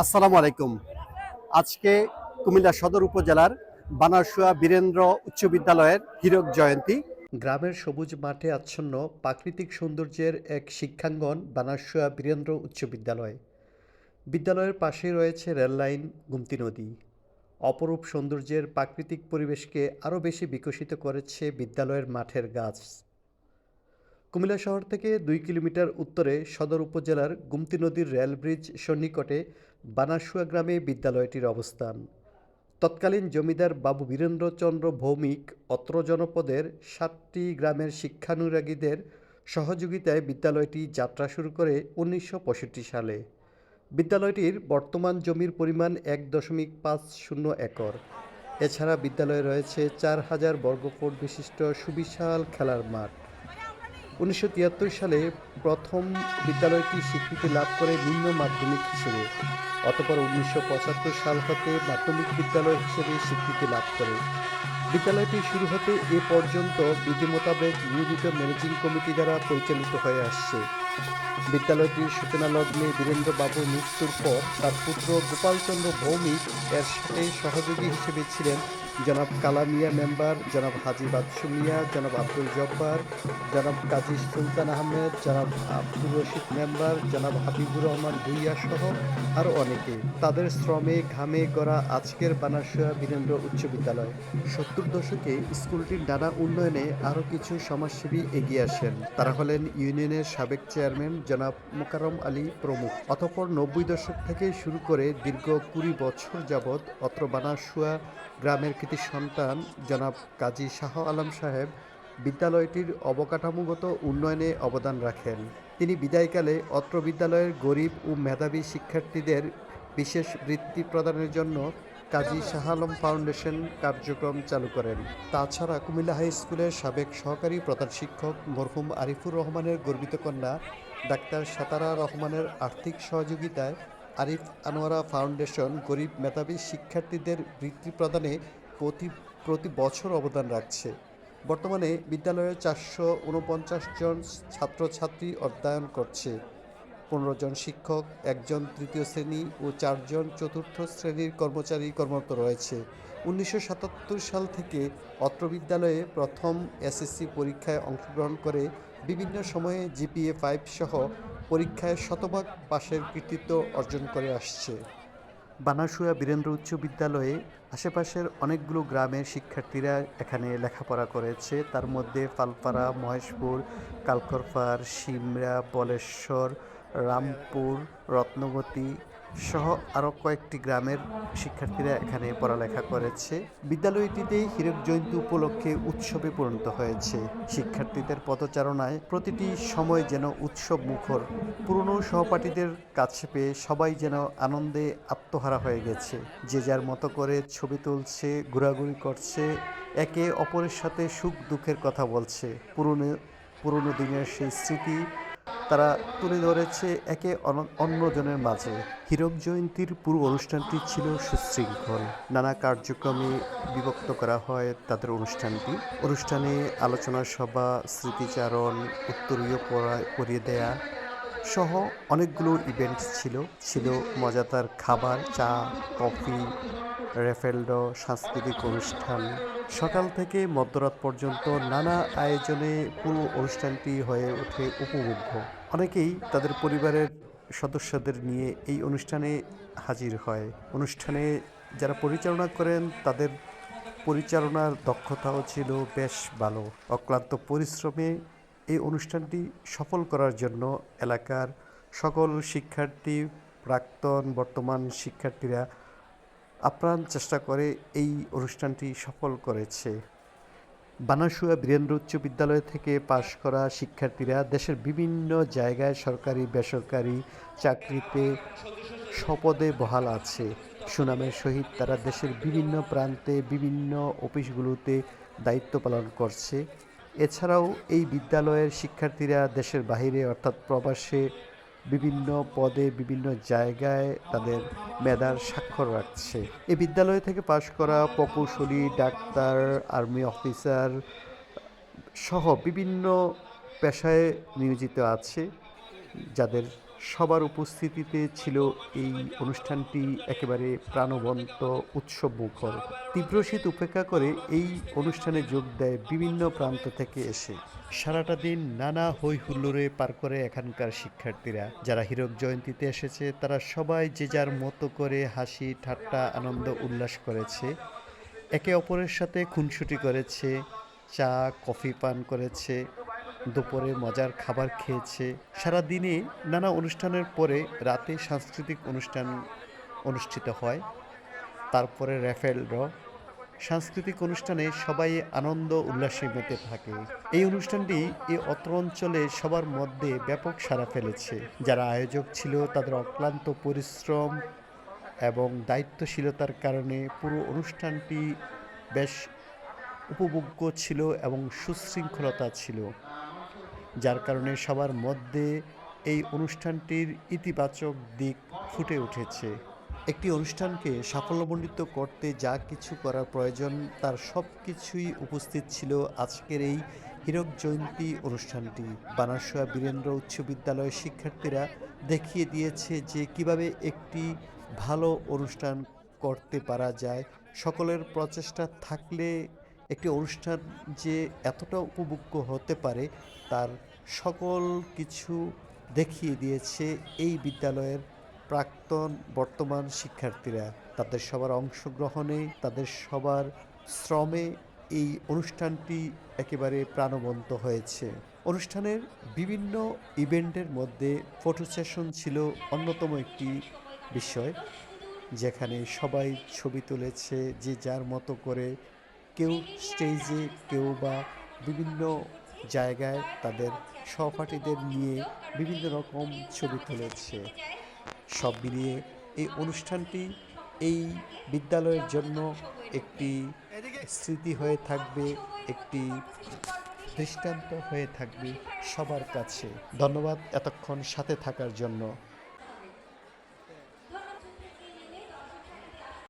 আসসালামু আলাইকুম। আজকে কুমিল্লা সদর উপজেলার বানারসুয়া বীরেন্দ্র উচ্চ বিদ্যালয়ের হীরক জয়ন্তী। গ্রামের সবুজ মাঠে আচ্ছন্ন প্রাকৃতিক সৌন্দর্যের এক শিক্ষাঙ্গন বানারসুয়া বীরেন্দ্র উচ্চ বিদ্যালয়। বিদ্যালয়ের পাশে রয়েছে রেললাইন গুমতি নদী। অপরূপ সৌন্দর্যের প্রাকৃতিক পরিবেশকে আরও বেশি বিকশিত করেছে বিদ্যালয়ের মাঠের গাছ। কুমিল্লা শহর থেকে দুই কিলোমিটার উত্তরে সদর উপজেলার গুমতি নদীর রেল ব্রিজ সন্নিকটে বানাসুয়া গ্রামে বিদ্যালয়টির অবস্থান। তৎকালীন জমিদার বাবু বীরেন্দ্রচন্দ্র ভৌমিক অত্র জনপদের সাতটি গ্রামের শিক্ষানুরাগীদের সহযোগিতায় বিদ্যালয়টি যাত্রা শুরু করে উনিশশো পঁয়ষট্টি সালে। বিদ্যালয়টির বর্তমান জমির পরিমাণ এক দশমিক পাঁচ শূন্য একর। এছাড়া বিদ্যালয়ে রয়েছে চার হাজার বর্গফুট বিশিষ্ট সুবিশাল খেলার মাঠ। উনিশশো তিয়াত্তর সালে প্রথম বিদ্যালয়টি স্বীকৃতি লাভ করে নিম্ন মাধ্যমিক হিসেবে, অতপর উনিশশো পঁচাত্তর সাল হতে মাধ্যমিক বিদ্যালয় হিসেবে স্বীকৃতি লাভ করে। বিদ্যালয়টি শুরু হতে এ পর্যন্ত বিধি মোতাবেক নিয়োজিত ম্যানেজিং কমিটি দ্বারা পরিচালিত হয়ে আসছে। বিদ্যালয়টির সূচনা লগ্নে বীরেন্দ্র বাবু মৃত্যুর পর তার পুত্র গোপালচন্দ্র ভৌমিক এর সাথে সহযোগী হিসেবে ছিলেন জনাব কালামিয়া মেম্বার, জনাব হাজি বাদশু মিয়া, জনাব আব্দুল জব্বার, জনাব কাজী সুলতান আহমেদ, জনাব আব্দুর রশিদ মেম্বার, জনাব হাবিবুর রহমান ভুইয়া সহ আরও অনেকে। তাদের শ্রমে ঘামে গড়া আজকের বানারসুয়া বীরেন্দ্র উচ্চ বিদ্যালয়। সত্তর দশকে স্কুলটির নানা উন্নয়নে আরও কিছু সমাজসেবী এগিয়ে আসেন। তারা হলেন ইউনিয়নের সাবেক চেয়ারম্যান জনাব মোকারম আলী প্রমুখ। অতঃপর নব্বই দশক থেকে শুরু করে দীর্ঘ কুড়ি বছর যাবৎ অত্র বানারসুয়া গ্রামের কৃতি সন্তান জনাব কাজী শাহ আলম সাহেব বিদ্যালয়টির অবকাঠামোগত উন্নয়নে অবদান রাখেন। তিনি বিদায়কালে অত্র বিদ্যালয়ের গরিব ও মেধাবী শিক্ষার্থীদের বিশেষ বৃত্তি প্রদানের জন্য কাজী শাহ আলম ফাউন্ডেশন কার্যক্রম চালু করেন। তাছাড়া কুমিল্লা হাই স্কুলের সাবেক সহকারী প্রধান শিক্ষক মরহুম আরিফুর রহমানের গর্বিত কন্যা ডাক্তার সাতারা রহমানের আর্থিক সহযোগিতায় আরিফ আনোয়ারা ফাউন্ডেশন গরিব মেধাবী শিক্ষার্থীদের বৃত্তি প্রদানে প্রতি প্রতি বছর অবদান রাখছে। বর্তমানে বিদ্যালয়ে চারশো উনপঞ্চাশ জন ছাত্রছাত্রী অধ্যয়ন করছে। পনেরো জন শিক্ষক, একজন তৃতীয় শ্রেণি ও চারজন চতুর্থ শ্রেণির কর্মচারী কর্মরত রয়েছে। উনিশশো সাতাত্তর সাল থেকে অত্র বিদ্যালয়ে প্রথম এসএসসি পরীক্ষায় অংশগ্রহণ করে বিভিন্ন সময়ে জিপিএ ফাইভ সহ পরীক্ষায় শতভাগ পাশের কৃতিত্ব অর্জন করে আসছে। বানাসুয়া বীরেন্দ্র উচ্চ বিদ্যালয়ে আশেপাশের অনেকগুলো গ্রামের শিক্ষার্থীরা এখানে লেখাপড়া করেছে। তার মধ্যে পালপাড়া মহেশপুর কালকরপার সিমরা, বলেশ্বর, রামপুর, রত্নবতী সহ আরও কয়েকটি গ্রামের শিক্ষার্থীরা এখানে পড়ালেখা করেছে। বিদ্যালয়টিতে হীরক জয়ন্তী উপলক্ষে উৎসবে পরিণত হয়েছে। শিক্ষার্থীদের পদচারণায় প্রতিটি সময় যেন উৎসব মুখর। পুরনো সহপাঠীদের কাছে পেয়ে সবাই যেন আনন্দে আত্মহারা হয়ে গেছে। যে যার মতো করে ছবি তুলছে, ঘোরাঘুরি করছে, একে অপরের সাথে সুখ দুঃখের কথা বলছে। পুরনো পুরনো দিনের সেই স্মৃতি তারা তুলে ধরেছে একে অন্যজনের মাঝে। হীরক জয়ন্তীর পুরো অনুষ্ঠানটি ছিল সুশৃঙ্খল। নানা কার্যক্রমে বিভক্ত করা হয় তাদের অনুষ্ঠানটি। অনুষ্ঠানে আলোচনা সভা, স্মৃতিচারণ, উত্তরীয় পড়া- পরিয়ে দেয়া সহ অনেকগুলো ইভেন্ট ছিল। ছিল মজাদার খাবার, চা, কফি, রেফেলডো, সাংস্কৃতিক অনুষ্ঠান। সকাল থেকে মধ্যরাত পর্যন্ত নানা আয়োজনে পুরো অনুষ্ঠানটি হয়ে ওঠে উপভোগ্য। অনেকেই তাদের পরিবারের সদস্যদের নিয়ে এই অনুষ্ঠানে হাজির হয়। অনুষ্ঠানে যারা পরিচালনা করেন, তাদের পরিচালনার দক্ষতাও ছিল বেশ ভালো। অক্লান্ত পরিশ্রমে এই অনুষ্ঠানটি সফল করার জন্য এলাকার সকল শিক্ষার্থী, প্রাক্তন, বর্তমান শিক্ষার্থীরা আপ্রাণ চেষ্টা করে এই অনুষ্ঠানটি সফল করেছে। বানাসুয়া বীরেন্দ্র উচ্চ বিদ্যালয় থেকে পাশ করা শিক্ষার্থীরা দেশের বিভিন্ন জায়গায় সরকারি, বেসরকারি চাকরিতে স্বপদে বহাল আছে। সুনামের সহিত তারা দেশের বিভিন্ন প্রান্তে বিভিন্ন অফিসগুলোতে দায়িত্ব পালন করছে। এছাড়াও এই বিদ্যালয়ের শিক্ষার্থীরা দেশের বাহিরে অর্থাৎ প্রবাসে বিভিন্ন পদে, বিভিন্ন জায়গায় তাদের মেধার স্বাক্ষর রাখছে। এই বিদ্যালয় থেকে পাশ করা প্রকৌশলী, ডাক্তার, আর্মি অফিসার সহ বিভিন্ন পেশায় নিয়োজিত আছে, যাদের সবার উপস্থিতিতে ছিল এই অনুষ্ঠানটি একেবারে প্রাণবন্ত উৎসব মুখর তীব্র শীত উপেক্ষা করে এই অনুষ্ঠানে যোগ দেয় বিভিন্ন প্রান্ত থেকে এসে। সারাটা দিন নানা হই হুল্লোড়ে পার করে এখানকার শিক্ষার্থীরা। যারা হীরক জয়ন্তীতে এসেছে, তারা সবাই যে যার মতো করে হাসি, ঠাট্টা, আনন্দ উল্লাস করেছে। একে অপরের সাথে খুনসুটি করেছে, চা, কফি পান করেছে। দুপুরে মজার খাবার খেয়েছে। সারা দিনে নানা অনুষ্ঠানের পরে রাতে সাংস্কৃতিক অনুষ্ঠান অনুষ্ঠিত হয়। তারপরে র্যাফেল র। সাংস্কৃতিক অনুষ্ঠানে সবাই আনন্দ উল্লাসে মেতে থাকে। এই অনুষ্ঠানটি এই অত্র অঞ্চলে সবার মধ্যে ব্যাপক সাড়া ফেলেছে। যারা আয়োজক ছিল তাদের অক্লান্ত পরিশ্রম এবং দায়িত্বশীলতার কারণে পুরো অনুষ্ঠানটি বেশ উপভোগ্য ছিল এবং সুশৃঙ্খলতা ছিল। যার কারণে সবার মধ্যে এই অনুষ্ঠানটির ইতিবাচক দিক ফুটে উঠেছে। একটি অনুষ্ঠানকে সাফল্যমণ্ডিত করতে যা কিছু করার প্রয়োজন, তার সব কিছুই উপস্থিত ছিল আজকের এই হীরক জয়ন্তী অনুষ্ঠানটি। বানারসোয়া বীরেন্দ্র উচ্চ বিদ্যালয়ের শিক্ষার্থীরা দেখিয়ে দিয়েছে যে কীভাবে একটি ভালো অনুষ্ঠান করতে পারা যায়। সকলের প্রচেষ্টা থাকলে একটি অনুষ্ঠান যে এতটা উপভোগ্য হতে পারে, তার সকল কিছু দেখিয়ে দিয়েছে এই বিদ্যালয়ের প্রাক্তন বর্তমান শিক্ষার্থীরা। তাদের সবার অংশগ্রহণে, তাদের সবার শ্রমে এই অনুষ্ঠানটি একেবারে প্রাণবন্ত হয়েছে। অনুষ্ঠানের বিভিন্ন ইভেন্টের মধ্যে ফটো সেশন ছিল অন্যতম একটি বিষয়, যেখানে সবাই ছবি তুলেছে যে যার মতো করে কেউ স্টেজে, কেউ বা বিভিন্ন জায়গায় তাদের সহপাঠীদের নিয়ে বিভিন্ন রকম ছবি তুলেছে। সব মিলিয়ে এই অনুষ্ঠানটি এই বিদ্যালয়ের জন্য একটি স্মৃতি হয়ে থাকবে, একটি দৃষ্টান্ত হয়ে থাকবে সবার কাছে। ধন্যবাদ এতক্ষণ সাথে থাকার জন্য।